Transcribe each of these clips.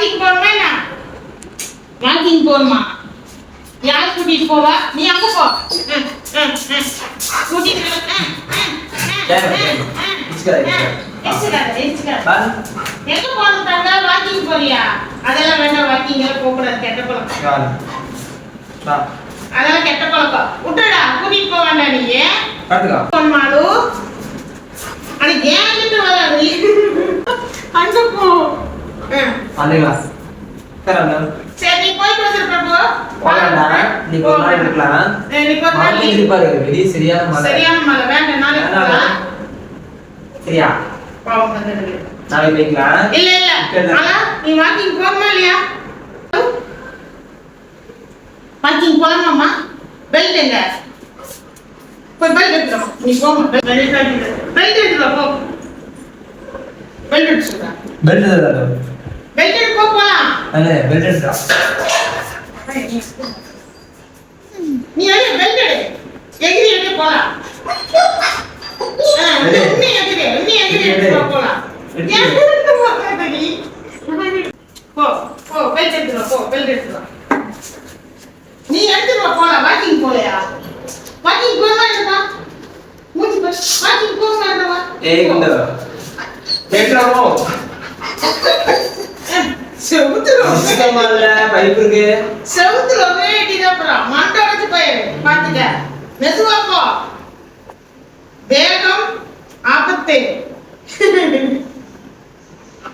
Walking போகணுமா என்ன walking போகணுமா யார் கூட்டிட்டு போவா நீ அங்க போ. கூட்டிட்டு. எங்க போறதுக்காக வாக்கிங் போறியா அதெல்லாம் வேண்டாம் வாக்கிங் எல்லாம் போக கூடாது கெட்ட பழக்கம். அதெல்லாம் கெட்ட பழக்கம் விட்டுடா கூட்டிட்டு போக வேண்டாம் நீ. மாடு அது ஏன் கிட்ட வராது அங்க போ ம். வந்துக்கலாம். சரி, நீ பிரபு போகலாம்டா. இன்னைக்கு ஒரு நாள் இருக்கலாம். நீ போய் மழை தள்ளி. பெய்யுது பாரு, வெளிய சரியான மழை. சரியான மழை வேண்டாம் நாளைக்கு போலாம். சரியா? பாவம் வந்துடுது. நாளைக்கு போய்க்கலாம். இல்ல இல்ல. ஆனா நீ வாக்கிங் போகணுமா இல்லையா வாக்கிங் போலாமாம்மா பெல்ட் எங்க போய் பெல்ட் எடுத்துறோம் நீ போமா பெல்ட் எடுத்து பெல்ட் எடுத்துறோம் போ பெல்ட் எடுத்துறா பெல்ட் தராது. பெல்ட் எடுத்து போ போலாம் அண்ணே, பெல்ட் எடுத்துடா. நீ எடு பெல்ட் எடு எகிரி எடு போலாம். நீ எகிரி நீ எகிரி எடு. எடுத்து போ போலாம் எடுத்து. எடுத்து? போ போ பெல்ட் எடுத்துட்டு வா, போ பெல்ட் எடுத்துட்டு வா. நீ எடுத்துட்டு வா, போலாம் வாக்கிங் போலையா வாக்கிங் போக மாட்டேமா மூஞ்சி வாக்கிங் போக மாட்டேமா ஏய், குண்டு. கேக்குதா போ. செவுத்துல சுத்தமா இல்ல, பைப் இருக்கு. செவுத்துல வேட்டிதான் அப்புறம் மண்டை உடைச்சு போயிரு பாத்துக்க. மெதுவா போ. வேகம் ஆபத்து.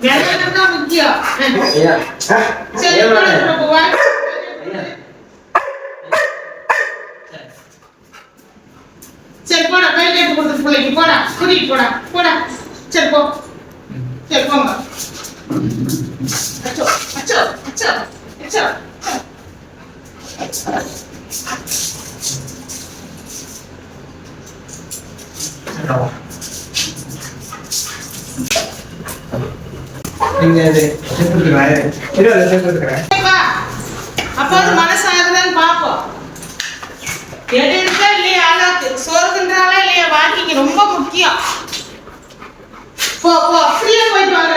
வேகம் தான் முக்கியம். சரி ஏன் போடா, வேணாம்? பிரபு, வா. ஐயா. சரி போடா பெயிண்ட் எடுத்து கொடுத்து பிள்ளைக்கு. போடா கூட்டிட்டு போடா போடா. சரி போ. சரி போங்க நீங்க அப்போ அது மனசாகுதான்னு பார்ப்போம் எடு இல்லையா ஆளாக்கு சோறுக்குன்றாளா இல்லையா வாக்கிங்க ரொம்ப முக்கியம் போ போ ஃப்ரீயா போயிட்டு வாங்க